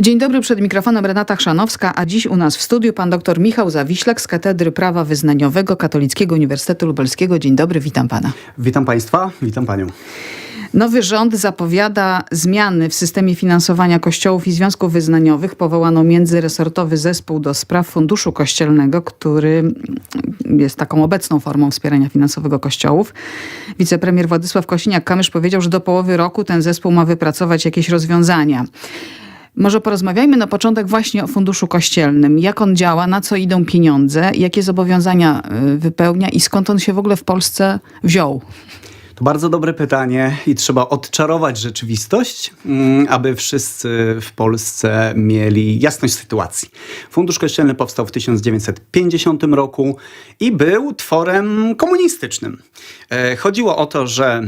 Dzień dobry, przed mikrofonem Renata Chrzanowska, a dziś u nas w studiu pan dr Michał Zawiślak z Katedry Prawa Wyznaniowego Katolickiego Uniwersytetu Lubelskiego. Dzień dobry, witam pana. Witam Państwa, witam Panią. Nowy rząd zapowiada zmiany w systemie finansowania kościołów i związków wyznaniowych. Powołano międzyresortowy zespół do spraw Funduszu Kościelnego, który jest taką obecną formą wspierania finansowego kościołów. Wicepremier Władysław Kosiniak-Kamysz powiedział, że do połowy roku ten zespół ma wypracować jakieś rozwiązania. Może porozmawiajmy na początek właśnie o Funduszu Kościelnym. Jak on działa, na co idą pieniądze, jakie zobowiązania y, wypełnia i skąd on się w ogóle w Polsce wziął? To bardzo dobre pytanie i trzeba odczarować rzeczywistość, mm, aby wszyscy w Polsce mieli jasność sytuacji. Fundusz Kościelny powstał w 1950 roku i był tworem komunistycznym. E, Chodziło o to, że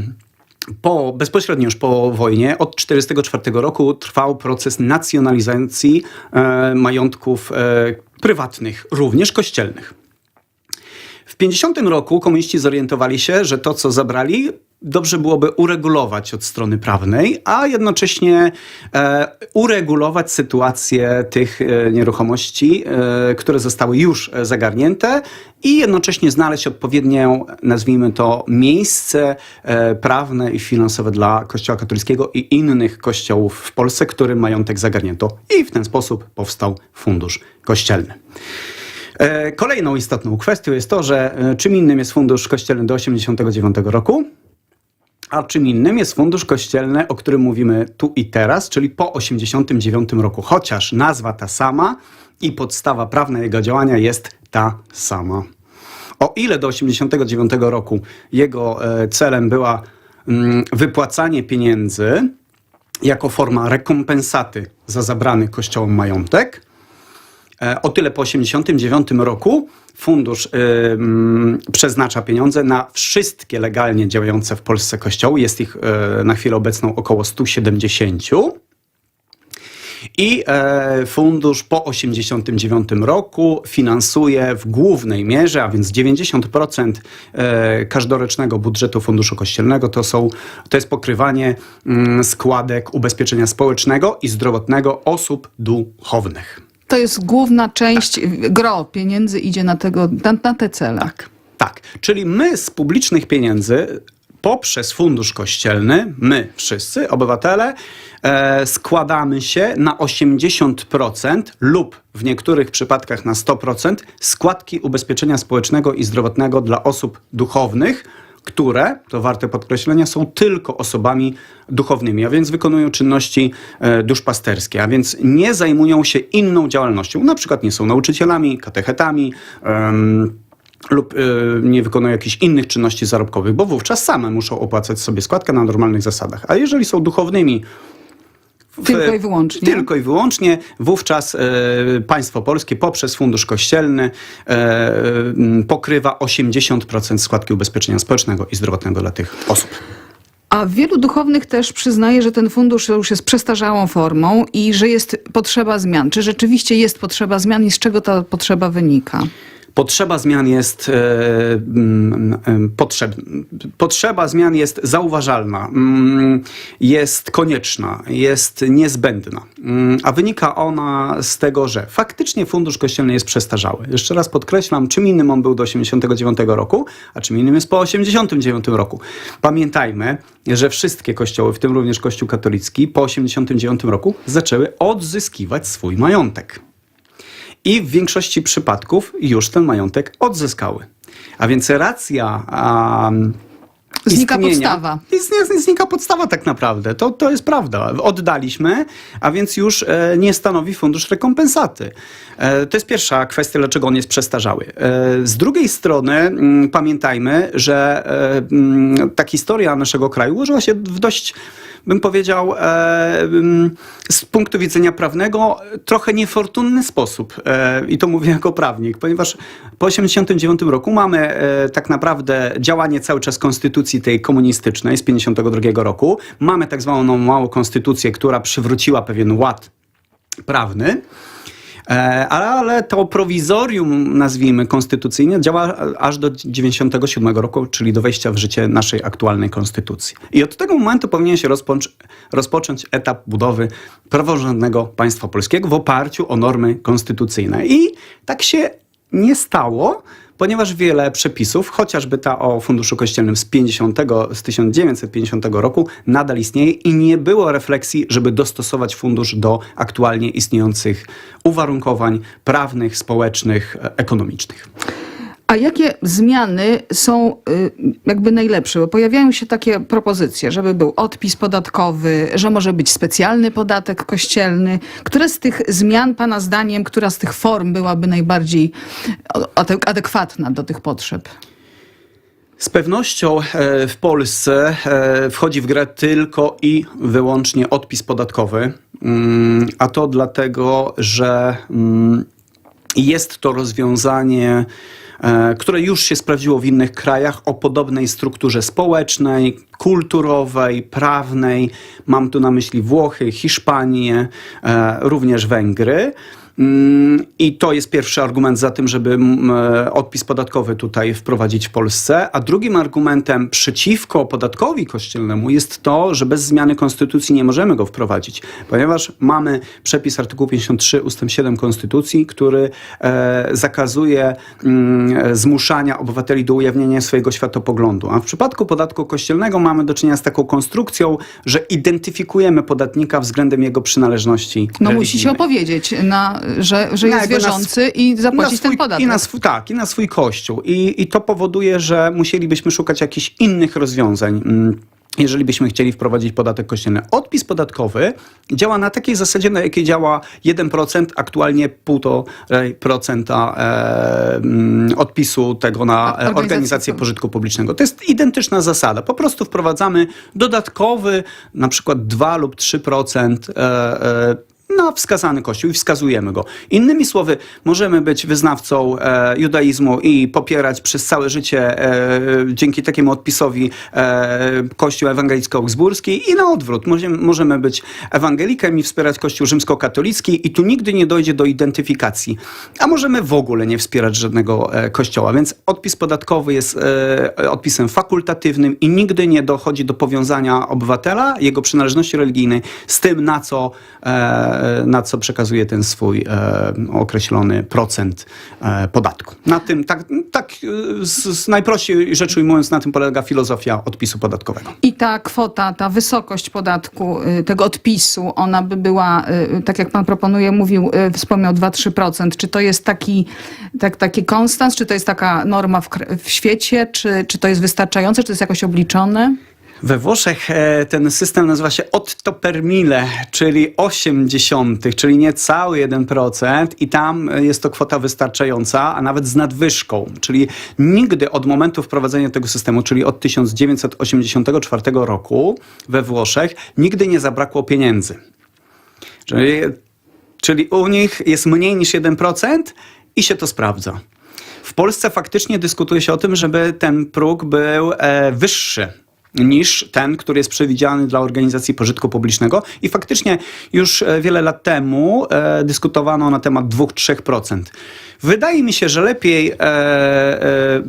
po, bezpośrednio już po wojnie, od 1944 roku trwał proces nacjonalizacji e, majątków e, prywatnych, również kościelnych. W 50 roku komuniści zorientowali się, że to, co zabrali, dobrze byłoby uregulować od strony prawnej, a jednocześnie e, uregulować sytuację tych e, nieruchomości, e, które zostały już zagarnięte i jednocześnie znaleźć odpowiednią, nazwijmy to, miejsce e, prawne i finansowe dla Kościoła katolickiego i innych kościołów w Polsce, którym majątek zagarnięto. I w ten sposób powstał Fundusz Kościelny. E, Kolejną istotną kwestią jest to, że e, czym innym jest fundusz kościelny do 1989 roku, a czym innym jest fundusz kościelny, o którym mówimy tu i teraz, czyli po 1989 roku. Chociaż nazwa ta sama i podstawa prawna jego działania jest ta sama. O ile do 1989 roku jego e, celem była mm, wypłacanie pieniędzy jako forma rekompensaty za zabrany kościołom majątek, O tyle po 1989 roku fundusz ym, przeznacza pieniądze na wszystkie legalnie działające w Polsce kościoły. Jest ich e, na chwilę obecną około 170. I e, fundusz po 1989 roku finansuje w głównej mierze, a więc 90% e, każdorocznego budżetu Funduszu Kościelnego to, są, to jest pokrywanie mm, składek ubezpieczenia społecznego i zdrowotnego osób duchownych. To jest główna część, gro pieniędzy idzie na, tego, na, na te cele. Tak, tak. Czyli my z publicznych pieniędzy poprzez fundusz kościelny, my wszyscy, obywatele, e, składamy się na 80% lub w niektórych przypadkach na 100% składki ubezpieczenia społecznego i zdrowotnego dla osób duchownych, które, to warte podkreślenia, są tylko osobami duchownymi, a więc wykonują czynności e, duszpasterskie, a więc nie zajmują się inną działalnością, na przykład nie są nauczycielami, katechetami, em, lub y, nie wykonują jakichś innych czynności zarobkowych, bo wówczas same muszą opłacać sobie składkę na normalnych zasadach. A jeżeli są duchownymi, Tylko i wyłącznie. Tylko i wyłącznie. Wówczas e, państwo polskie poprzez fundusz kościelny e, pokrywa 80% składki ubezpieczenia społecznego i zdrowotnego dla tych osób. A wielu duchownych też przyznaje, że ten fundusz już jest przestarzałą formą i że jest potrzeba zmian. Czy rzeczywiście jest potrzeba zmian i z czego ta potrzeba wynika? Potrzeba zmian jest e, potrzeb, potrzeba zmian jest zauważalna, mm, jest konieczna, jest niezbędna, Mm, a wynika ona z tego, że faktycznie fundusz kościelny jest przestarzały. Jeszcze raz podkreślam, czym innym on był do 89 roku, a czym innym jest po 89 roku. Pamiętajmy, że wszystkie kościoły, w tym również Kościół katolicki, po 89 roku zaczęły odzyskiwać swój majątek i w większości przypadków już ten majątek odzyskały. A więc racja. Um, Znika podstawa. Znika, znika podstawa tak naprawdę. To, to jest prawda. Oddaliśmy, a więc już e, nie stanowi fundusz rekompensaty. E, to jest pierwsza kwestia, dlaczego on jest przestarzały. E, z drugiej strony mm, pamiętajmy, że e, mm, ta historia naszego kraju ułożyła się w dość bym powiedział, e, z punktu widzenia prawnego trochę niefortunny sposób. E, I to mówię jako prawnik, ponieważ po 1989 roku mamy e, tak naprawdę działanie cały czas konstytucji tej komunistycznej z 1952 roku. Mamy tak zwaną małą konstytucję, która przywróciła pewien ład prawny. E, Ale, to prowizorium, nazwijmy konstytucyjne, działa aż do 97 roku, czyli do wejścia w życie naszej aktualnej konstytucji. I od tego momentu powinien się rozpocząć etap budowy praworządnego państwa polskiego w oparciu o normy konstytucyjne. I tak się nie stało, ponieważ wiele przepisów, chociażby ta o Funduszu Kościelnym z, 50, z 1950 roku, nadal istnieje i nie było refleksji, żeby dostosować fundusz do aktualnie istniejących uwarunkowań prawnych, społecznych, e, ekonomicznych. A jakie zmiany są y, jakby najlepsze? Bo pojawiają się takie propozycje, żeby był odpis podatkowy, że może być specjalny podatek kościelny. Które z tych zmian, Pana zdaniem, która z tych form byłaby najbardziej adekwatna do tych potrzeb? Z pewnością e, w Polsce e, wchodzi w grę tylko i wyłącznie odpis podatkowy, Mm, a to dlatego, że mm, jest to rozwiązanie, które już się sprawdziło w innych krajach o podobnej strukturze społecznej, kulturowej, prawnej. Mam tu na myśli Włochy, Hiszpanię, e, również Węgry. Mm, I to jest pierwszy argument za tym, żeby mm, e, odpis podatkowy tutaj wprowadzić w Polsce. A drugim argumentem przeciwko podatkowi kościelnemu jest to, że bez zmiany konstytucji nie możemy go wprowadzić, ponieważ mamy przepis artykułu 53 ust. 7 konstytucji, który e, zakazuje mm, e, zmuszania obywateli do ujawnienia swojego światopoglądu. A w przypadku podatku kościelnego mamy do czynienia z taką konstrukcją, że identyfikujemy podatnika względem jego przynależności. No musi się religijnej. opowiedzieć, na, że, że jest wierzący i zapłacić swój, ten podatek. I na swój, tak, i na swój kościół. I, I to powoduje, że musielibyśmy szukać jakichś innych rozwiązań. mm, Jeżeli byśmy chcieli wprowadzić podatek kościelny. Odpis podatkowy działa na takiej zasadzie, na jakiej działa 1%, aktualnie 1,5% e, mm, odpisu tego na e, organizację pożytku publicznego. To jest identyczna zasada. Po prostu wprowadzamy dodatkowy, na przykład 2 lub 3% e, e, na wskazany kościół i wskazujemy go. Innymi słowy, możemy być wyznawcą e, judaizmu i popierać przez całe życie e, dzięki takiemu odpisowi e, Kościół ewangelicko-augsburski i na odwrót. Możemy, możemy być ewangelikiem i wspierać Kościół rzymskokatolicki i tu nigdy nie dojdzie do identyfikacji. A możemy w ogóle nie wspierać żadnego e, kościoła, więc odpis podatkowy jest e, odpisem fakultatywnym i nigdy nie dochodzi do powiązania obywatela, jego przynależności religijnej z tym, na co, e, na co przekazuje ten swój e, określony procent e, podatku. Na tym, tak, tak e, z, najprościej rzecz ujmując, na tym polega filozofia odpisu podatkowego. I ta kwota, ta wysokość podatku, tego odpisu, ona by była, tak jak pan proponuje, mówił, wspomniał 2-3%. Czy to jest taki, tak, taki konstans, czy to jest taka norma w, w świecie, czy, czy to jest wystarczające, czy to jest jakoś obliczone? We Włoszech e, ten system nazywa się otto per mille, czyli 80, czyli niecały 1% i tam jest to kwota wystarczająca, a nawet z nadwyżką. Czyli nigdy od momentu wprowadzenia tego systemu, czyli od 1984 roku we Włoszech, nigdy nie zabrakło pieniędzy. Czyli, czyli u nich jest mniej niż 1% i się to sprawdza. W Polsce faktycznie dyskutuje się o tym, żeby ten próg był e, wyższy niż ten, który jest przewidziany dla organizacji pożytku publicznego. I faktycznie już e, wiele lat temu e, dyskutowano na temat 2-3%. Wydaje mi się, że lepiej e, e,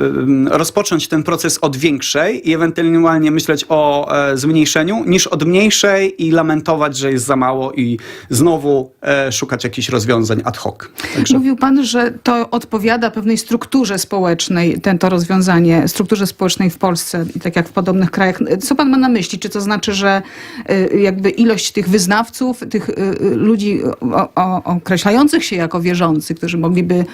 rozpocząć ten proces od większej i ewentualnie myśleć o e, zmniejszeniu, niż od mniejszej i lamentować, że jest za mało i znowu e, szukać jakichś rozwiązań ad hoc. Także... Mówił pan, że to odpowiada pewnej strukturze społecznej, ten to rozwiązanie, strukturze społecznej w Polsce i tak jak w podobnych krajach. Co pan ma na myśli? Czy to znaczy, że y, jakby ilość tych wyznawców, tych y, y, ludzi o, o, określających się jako wierzący, którzy mogliby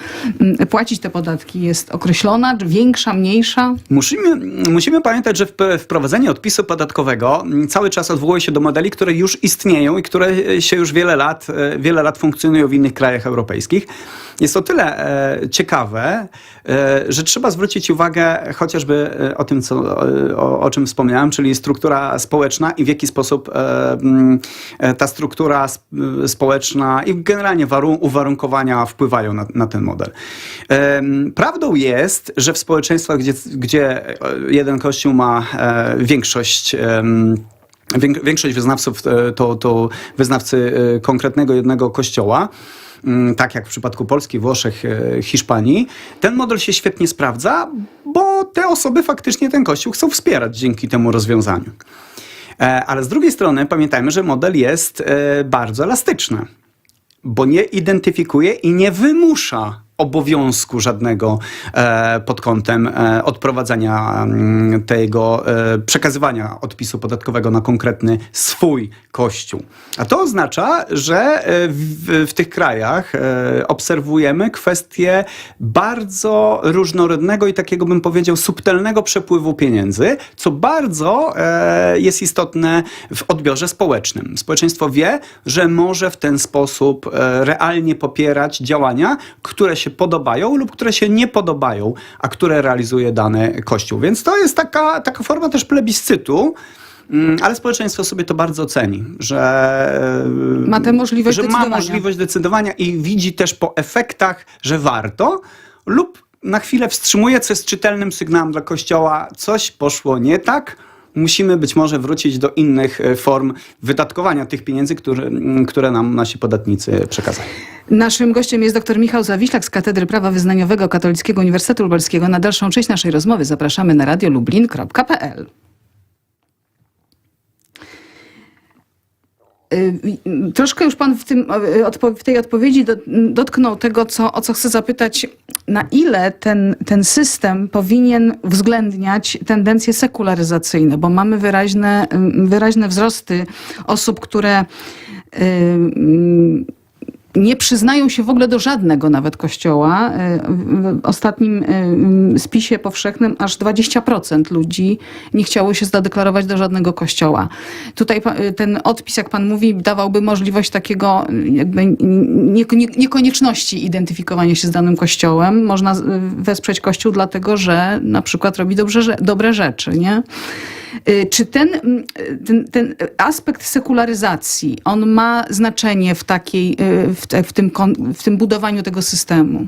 płacić te podatki jest określona, czy większa, mniejsza? Musimy, musimy pamiętać, że wp- wprowadzenie odpisu podatkowego mm, cały czas odwołuje się do modeli, które już istnieją i które się już wiele lat, e, wiele lat funkcjonują w innych krajach europejskich. Jest to tyle e, ciekawe, e, że trzeba zwrócić uwagę chociażby e, o tym, co, o, o czym wspomniałem, czyli struktura społeczna i w jaki sposób mm, ta struktura sp- społeczna i generalnie waru- uwarunkowania wpływają na, na ten model. Prawdą jest, że w społeczeństwach, gdzie, gdzie jeden kościół ma większość Większość wyznawców to, to wyznawcy konkretnego jednego kościoła. Mm, tak jak w przypadku Polski, Włoszech, e, Hiszpanii, ten model się świetnie sprawdza, bo te osoby faktycznie ten kościół chcą wspierać dzięki temu rozwiązaniu. E, Ale z drugiej strony pamiętajmy, że model jest e, bardzo elastyczny, bo nie identyfikuje i nie wymusza obowiązku żadnego e, pod kątem e, odprowadzania mm, tego, e, przekazywania odpisu podatkowego na konkretny swój kościół. A to oznacza, że w, w tych krajach obserwujemy kwestię bardzo różnorodnego i takiego bym powiedział subtelnego przepływu pieniędzy, co bardzo jest istotne w odbiorze społecznym. Społeczeństwo wie, że może w ten sposób realnie popierać działania, które się podobają lub które się nie podobają, a które realizuje dany kościół. Więc to jest taka, taka forma też plebiscytu. mm, Ale społeczeństwo sobie to bardzo ceni, że Ma tę możliwość że ma decydowania. możliwość decydowania i widzi też po efektach, że warto, lub na chwilę wstrzymuje, co jest czytelnym sygnałem dla Kościoła, coś poszło nie tak. Musimy być może wrócić do innych e, form wydatkowania tych pieniędzy, które, m, które nam nasi podatnicy przekazali. Naszym gościem jest dr Michał Zawiślak z Katedry Prawa Wyznaniowego Katolickiego Uniwersytetu Lubelskiego. Na dalszą część naszej rozmowy zapraszamy na radiolublin.pl. Y, y, Troszkę już pan w, tym, y, w tej odpowiedzi do, dotknął tego, co, o co chcę zapytać. Na ile ten, ten system powinien uwzględniać tendencje sekularyzacyjne? Bo mamy wyraźne, y, wyraźne wzrosty osób, które y, mm, nie przyznają się w ogóle do żadnego nawet kościoła. Y, W ostatnim y, spisie powszechnym aż 20% ludzi nie chciało się zadeklarować do żadnego kościoła. Tutaj y, ten odpis, jak pan mówi, dawałby możliwość takiego niekonieczności identyfikowania się z danym kościołem. Można wesprzeć kościół dlatego, że na przykład robi dobrze, dobre rzeczy, nie? Y, Czy ten, mm, ten, ten aspekt sekularyzacji, on ma znaczenie w, takiej, y, w, te, w, tym, w tym budowaniu tego systemu?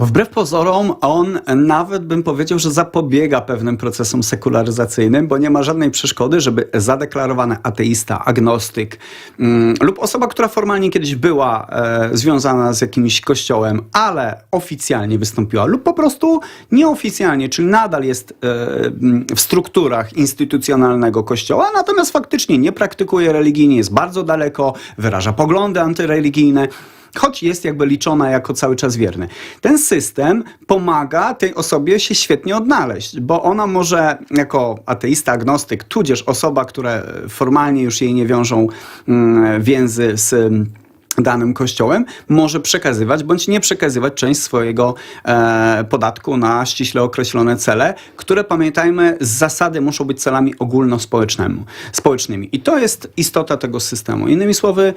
Wbrew pozorom, on nawet bym powiedział, że zapobiega pewnym procesom sekularyzacyjnym, bo nie ma żadnej przeszkody, żeby zadeklarowany ateista, agnostyk mm, lub osoba, która formalnie kiedyś była e, związana z jakimś kościołem, ale oficjalnie wystąpiła, lub po prostu nieoficjalnie, czyli nadal jest e, mm, w strukturach instytucjonalnego kościoła, natomiast faktycznie nie praktykuje religijnie, jest bardzo daleko, wyraża poglądy antyreligijne choć jest jakby liczona jako cały czas wierny. Ten system pomaga tej osobie się świetnie odnaleźć, bo ona może jako ateista, agnostyk, tudzież osoba, które formalnie już jej nie wiążą mm, więzy z mm, danym kościołem, może przekazywać bądź nie przekazywać część swojego e, podatku na ściśle określone cele, które pamiętajmy z zasady muszą być celami ogólnospołecznymi. społecznymi. I to jest istota tego systemu. Innymi słowy,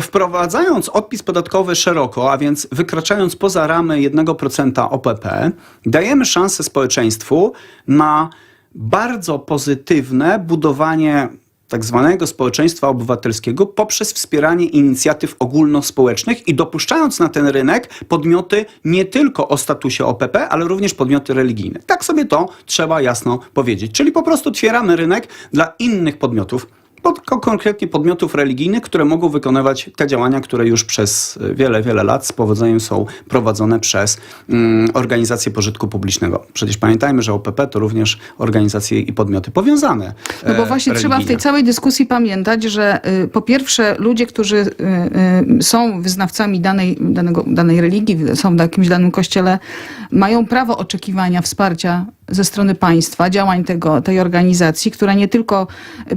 Wprowadzając odpis podatkowy szeroko, a więc wykraczając poza ramy 1% OPP, dajemy szansę społeczeństwu na bardzo pozytywne budowanie tak zwanego społeczeństwa obywatelskiego poprzez wspieranie inicjatyw ogólnospołecznych i dopuszczając na ten rynek podmioty nie tylko o statusie OPP, ale również podmioty religijne. Tak sobie to trzeba jasno powiedzieć. Czyli po prostu otwieramy rynek dla innych podmiotów, pod, ko- konkretnie podmiotów religijnych, które mogą wykonywać te działania, które już przez y, wiele, wiele lat z powodzeniem są prowadzone przez mm, organizacje pożytku publicznego. Przecież pamiętajmy, że OPP to również organizacje i podmioty powiązane. No bo e, właśnie trzeba w tej całej dyskusji pamiętać, że y, po pierwsze ludzie, którzy y, y, są wyznawcami danej, danego, danej religii, są w jakimś danym kościele, mają prawo oczekiwania wsparcia ze strony państwa, działań tego, tej organizacji, która nie tylko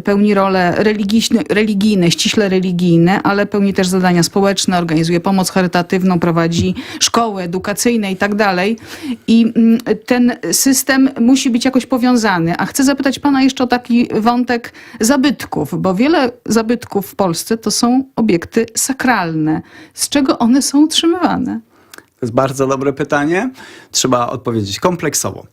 pełni role religijne, religijne, ściśle religijne, ale pełni też zadania społeczne, organizuje pomoc charytatywną, prowadzi szkoły edukacyjne i tak dalej. I mm, ten system musi być jakoś powiązany. A chcę zapytać pana jeszcze o taki wątek zabytków, bo wiele zabytków w Polsce to są obiekty sakralne. Z czego one są utrzymywane? To jest bardzo dobre pytanie. Trzeba odpowiedzieć kompleksowo.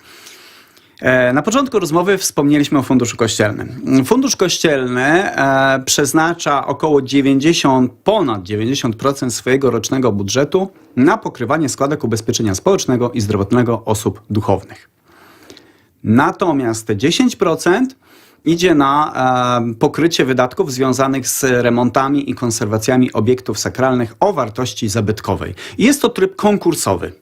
E, Na początku rozmowy wspomnieliśmy o Funduszu Kościelnym. Fundusz Kościelny e, przeznacza około 90, ponad 90% swojego rocznego budżetu na pokrywanie składek ubezpieczenia społecznego i zdrowotnego osób duchownych. Natomiast te 10% idzie na e, pokrycie wydatków związanych z remontami i konserwacjami obiektów sakralnych o wartości zabytkowej. Jest to tryb konkursowy.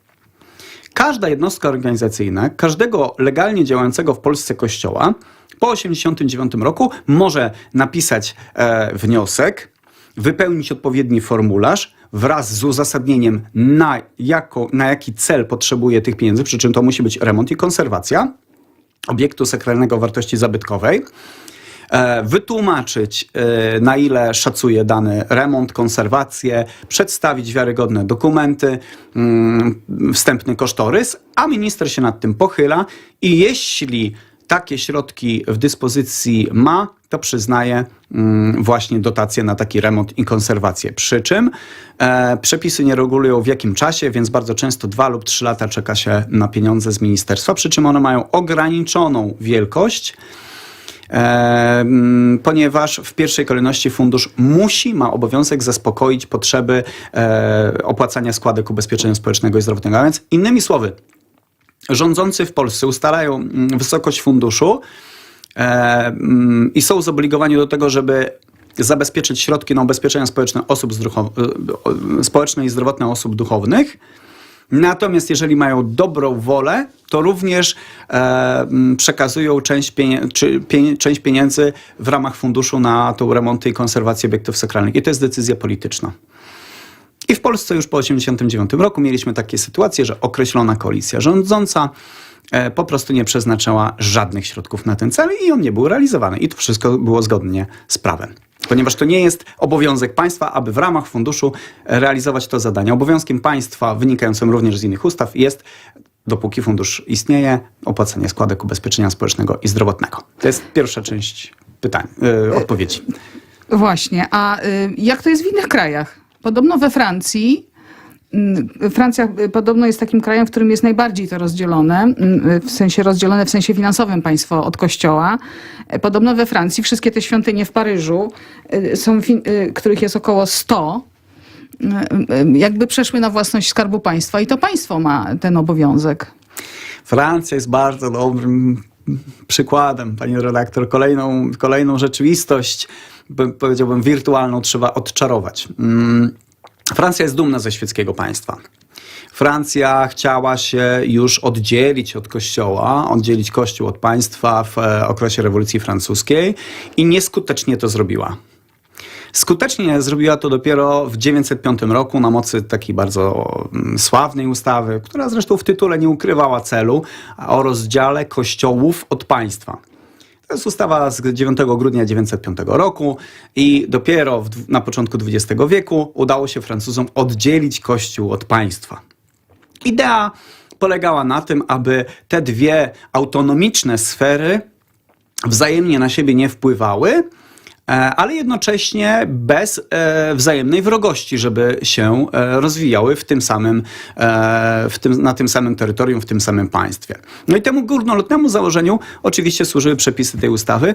Każda jednostka organizacyjna, każdego legalnie działającego w Polsce kościoła po 1989 roku może napisać e, wniosek, wypełnić odpowiedni formularz wraz z uzasadnieniem, na, jako, na jaki cel potrzebuje tych pieniędzy, przy czym to musi być remont i konserwacja obiektu sakralnego wartości zabytkowej, wytłumaczyć, e, na ile szacuje dany remont, konserwację, przedstawić wiarygodne dokumenty, mm, wstępny kosztorys, a minister się nad tym pochyla i jeśli takie środki w dyspozycji ma, to przyznaje mm, właśnie dotacje na taki remont i konserwację. Przy czym e, przepisy nie regulują w jakim czasie, więc bardzo często dwa lub trzy lata czeka się na pieniądze z ministerstwa, przy czym one mają ograniczoną wielkość. Ponieważ w pierwszej kolejności fundusz musi, ma obowiązek zaspokoić potrzeby e, opłacania składek ubezpieczenia społecznego i zdrowotnego. A więc innymi słowy, rządzący w Polsce ustalają mm, wysokość funduszu e, mm, i są zobligowani do tego, żeby zabezpieczyć środki na ubezpieczenia społeczne, osób e, społeczne i zdrowotne osób duchownych. Natomiast jeżeli mają dobrą wolę, to również e, przekazują część, pienie- pienie- część pieniędzy w ramach funduszu na tą remonty i konserwację obiektów sakralnych. I to jest decyzja polityczna. I w Polsce już po 1989 roku mieliśmy takie sytuacje, że określona koalicja rządząca e, po prostu nie przeznaczała żadnych środków na ten cel i on nie był realizowany. I to wszystko było zgodnie z prawem. Ponieważ to nie jest obowiązek państwa, aby w ramach funduszu realizować to zadanie. Obowiązkiem państwa, wynikającym również z innych ustaw, jest, dopóki fundusz istnieje, opłacanie składek ubezpieczenia społecznego i zdrowotnego. To jest pierwsza część pytań, e, odpowiedzi. Właśnie, a y, jak to jest w innych krajach? Podobno we Francji, Francja y, podobno jest takim krajem, w którym jest najbardziej to rozdzielone, mm, w sensie rozdzielone w sensie finansowym państwo od kościoła. Podobno we Francji wszystkie te świątynie w Paryżu, y, są, y, których jest około 100, y, jakby przeszły na własność Skarbu Państwa i to państwo ma ten obowiązek. Francja jest bardzo dobrym przykładem, pani redaktor. Kolejną, kolejną rzeczywistość, by- powiedziałbym, wirtualną trzeba odczarować. Francja jest dumna ze świeckiego państwa. Francja chciała się już oddzielić od kościoła, oddzielić kościół od państwa w e, okresie rewolucji francuskiej i nieskutecznie to zrobiła. Skutecznie zrobiła to dopiero w 905 roku na mocy takiej bardzo mm, sławnej ustawy, która zresztą w tytule nie ukrywała celu o rozdziale kościołów od państwa. To jest ustawa z 9 grudnia 905 roku i dopiero w, na początku XX wieku udało się Francuzom oddzielić kościół od państwa. Idea polegała na tym, aby te dwie autonomiczne sfery wzajemnie na siebie nie wpływały, ale jednocześnie bez e, wzajemnej wrogości, żeby się e, rozwijały w tym samym, e, w tym, na tym samym terytorium, w tym samym państwie. No i temu górnolotnemu założeniu oczywiście służyły przepisy tej ustawy.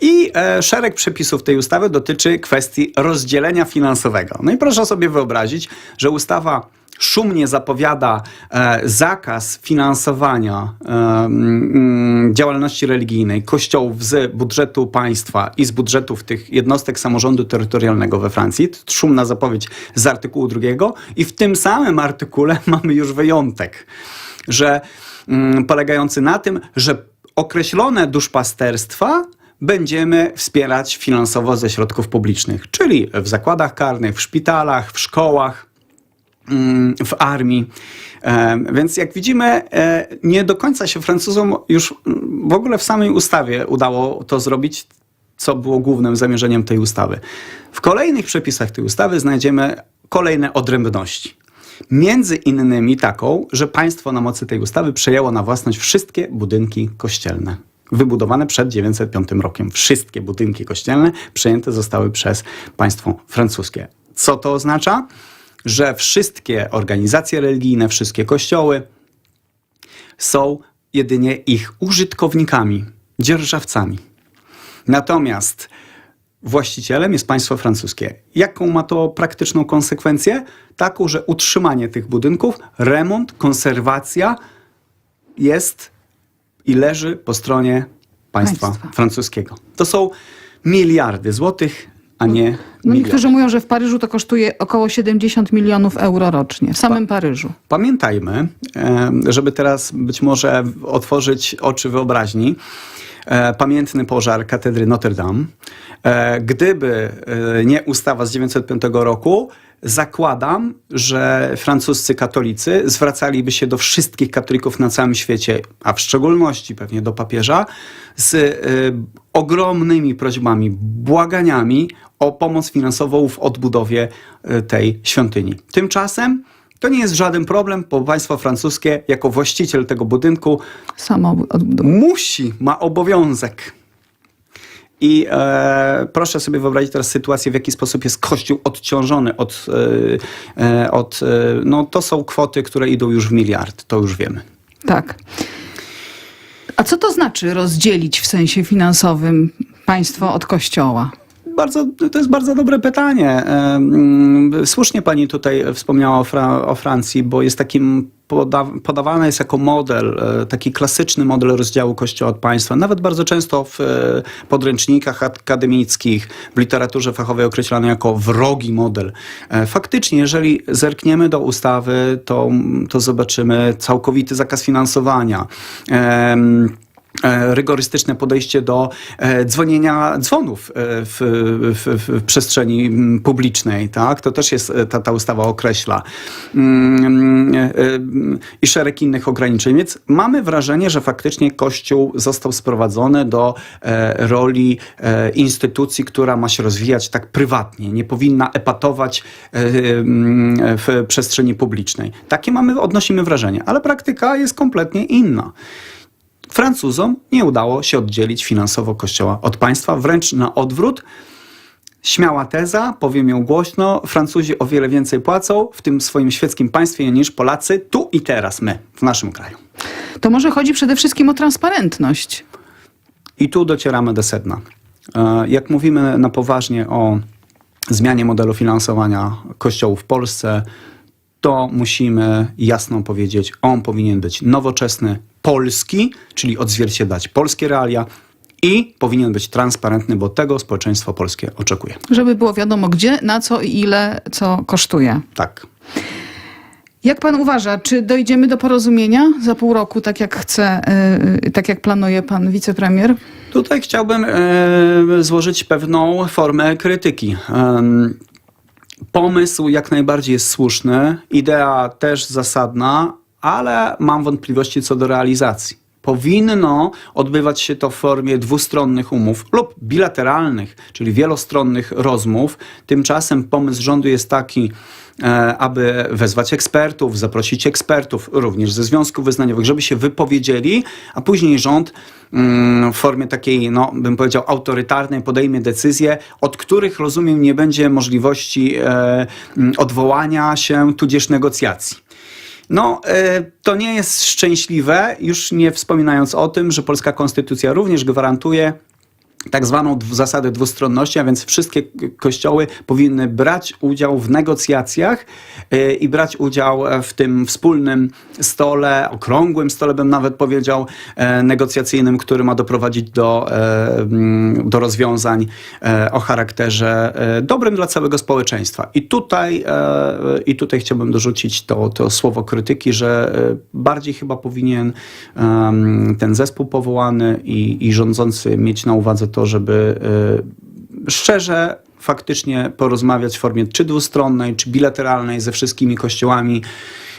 I e, szereg przepisów tej ustawy dotyczy kwestii rozdzielenia finansowego. No i proszę sobie wyobrazić, że ustawa szumnie zapowiada e, zakaz finansowania e, mm, działalności religijnej kościołów z budżetu państwa i z budżetów tych jednostek samorządu terytorialnego we Francji. Szumna zapowiedź z artykułu drugiego i w tym samym artykule mamy już wyjątek, że mm, polegający na tym, że określone duszpasterstwa będziemy wspierać finansowo ze środków publicznych, czyli w zakładach karnych, w szpitalach, w szkołach, w armii. Więc jak widzimy, e, nie do końca się Francuzom już w ogóle w samej ustawie udało to zrobić, co było głównym zamierzeniem tej ustawy. W kolejnych przepisach tej ustawy znajdziemy kolejne odrębności. Między innymi taką, że państwo na mocy tej ustawy przejęło na własność wszystkie budynki kościelne. Wybudowane przed 905 rokiem. Wszystkie budynki kościelne przejęte zostały przez państwo francuskie. Co to oznacza? Że wszystkie organizacje religijne, wszystkie kościoły są jedynie ich użytkownikami, dzierżawcami. Natomiast właścicielem jest państwo francuskie. Jaką ma to praktyczną konsekwencję? Taką, że utrzymanie tych budynków, remont, konserwacja jest i leży po stronie państwa, Państwa. francuskiego. To są miliardy złotych, a nie No niektórzy mówią, że w Paryżu to kosztuje około 70 milionów euro rocznie. W samym Paryżu. Pamiętajmy, żeby teraz być może otworzyć oczy wyobraźni, e, pamiętny pożar katedry Notre Dame. E, Gdyby e, nie ustawa z 1905 roku, zakładam, że francuscy katolicy zwracaliby się do wszystkich katolików na całym świecie, a w szczególności pewnie do papieża, z e, ogromnymi prośbami, błaganiami o pomoc finansową w odbudowie e, tej świątyni. Tymczasem to nie jest żaden problem, bo państwo francuskie, jako właściciel tego budynku, Samo musi, ma obowiązek. I e, proszę sobie wyobrazić teraz sytuację, w jaki sposób jest Kościół odciążony od. E, e, od e, no, to są kwoty, które idą już w miliard, to już wiemy. Tak. A co to znaczy rozdzielić w sensie finansowym państwo od kościoła? Bardzo, to jest bardzo dobre pytanie. Słusznie pani tutaj wspomniała o, Fra- o Francji, bo jest takim poda podawany jest jako model, e, taki klasyczny model rozdziału Kościoła od państwa. Nawet bardzo często w e, podręcznikach akademickich, w literaturze fachowej określany jako wrogi model. E, Faktycznie, jeżeli zerkniemy do ustawy, to, to zobaczymy całkowity zakaz finansowania. Rygorystyczne podejście do e, dzwonienia dzwonów e, w, w, w przestrzeni publicznej. Tak? To też jest, e, ta, ta ustawa określa. Mm, e, e, I szereg innych ograniczeń. Więc mamy wrażenie, że faktycznie Kościół został sprowadzony do e, roli e, instytucji, która ma się rozwijać tak prywatnie. Nie powinna epatować e, w przestrzeni publicznej. Takie mamy, odnosimy wrażenie. Ale praktyka jest kompletnie inna. Francuzom nie udało się oddzielić finansowo Kościoła od państwa, wręcz na odwrót. Śmiała teza, powiem ją głośno, Francuzi o wiele więcej płacą w tym swoim świeckim państwie niż Polacy tu i teraz my, w naszym kraju. To może chodzi przede wszystkim o transparentność. I tu docieramy do sedna. E, Jak mówimy na poważnie o zmianie modelu finansowania kościołów w Polsce, to musimy jasno powiedzieć, on powinien być nowoczesny, polski, czyli odzwierciedlać polskie realia i powinien być transparentny, bo tego społeczeństwo polskie oczekuje. Żeby było wiadomo gdzie, na co i ile co kosztuje. Tak. Jak pan uważa, czy dojdziemy do porozumienia za pół roku, tak jak chce, yy, tak jak planuje pan wicepremier? Tutaj chciałbym e, złożyć pewną formę krytyki. Pomysł jak najbardziej jest słuszny, idea też zasadna, ale mam wątpliwości co do realizacji. Powinno odbywać się to w formie dwustronnych umów lub bilateralnych, czyli wielostronnych rozmów. Tymczasem pomysł rządu jest taki, e, aby wezwać ekspertów, zaprosić ekspertów również ze związków wyznaniowych, żeby się wypowiedzieli, a później rząd mm, w formie takiej, no, bym powiedział, autorytarnej podejmie decyzje, od których, rozumiem, nie będzie możliwości e, mm, odwołania się, tudzież negocjacji. No, e, to nie jest szczęśliwe, już nie wspominając o tym, że polska konstytucja również gwarantuje tak zwaną zasadę dwustronności, a więc wszystkie kościoły powinny brać udział w negocjacjach e, i brać udział e, w tym wspólnym stole, okrągłym stole bym nawet powiedział, e, negocjacyjnym, który ma doprowadzić do, do rozwiązań o charakterze dobrym dla całego społeczeństwa. I tutaj, i tutaj chciałbym dorzucić to, to słowo krytyki, że bardziej chyba powinien ten zespół powołany i, i rządzący mieć na uwadze to, żeby e, szczerze faktycznie porozmawiać w formie czy dwustronnej, czy bilateralnej ze wszystkimi kościołami,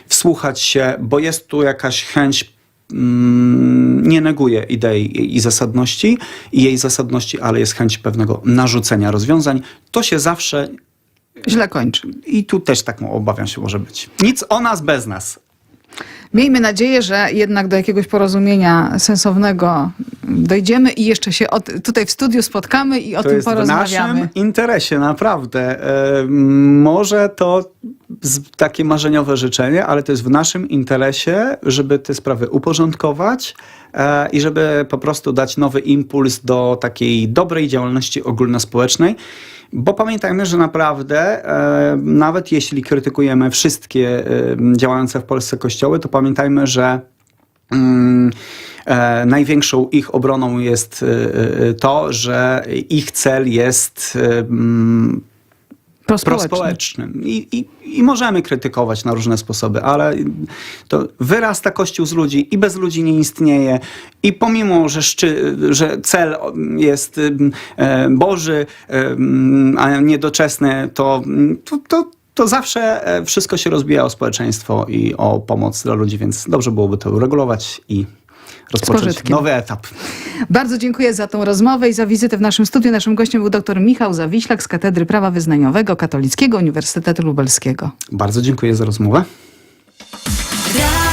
wsłuchać się, bo jest tu jakaś chęć mm, nie neguje idei i zasadności i jej zasadności, ale jest chęć pewnego narzucenia rozwiązań. To się zawsze Źle kończy. i tu też taką obawiam się może być. Nic o nas bez nas. Miejmy nadzieję, że jednak do jakiegoś porozumienia sensownego dojdziemy i jeszcze się od, tutaj w studiu spotkamy i o to tym jest w porozmawiamy. naszym interesie, naprawdę. E, może to takie marzeniowe życzenie, ale to jest w naszym interesie, żeby te sprawy uporządkować e, i żeby po prostu dać nowy impuls do takiej dobrej działalności ogólnospołecznej. Bo pamiętajmy, że naprawdę, e, nawet jeśli krytykujemy wszystkie e, działające w Polsce kościoły, to pamiętajmy, że mm, e, największą ich obroną jest to, że ich cel jest mm, Prospołeczny. prospołecznym. I, i, I możemy krytykować na różne sposoby, ale to wyrasta Kościół z ludzi i bez ludzi nie istnieje. I pomimo, że, szczy, że cel jest e, Boży, a nie doczesny, to, to, to, to zawsze e, wszystko się rozbija o społeczeństwo i o pomoc dla ludzi, więc dobrze byłoby to uregulować i rozpocząć nowy etap. Bardzo dziękuję za tą rozmowę i za wizytę w naszym studiu. Naszym gościem był dr Michał Zawiślak z Katedry Prawa Wyznaniowego Katolickiego Uniwersytetu Lubelskiego. Bardzo dziękuję za rozmowę. Radio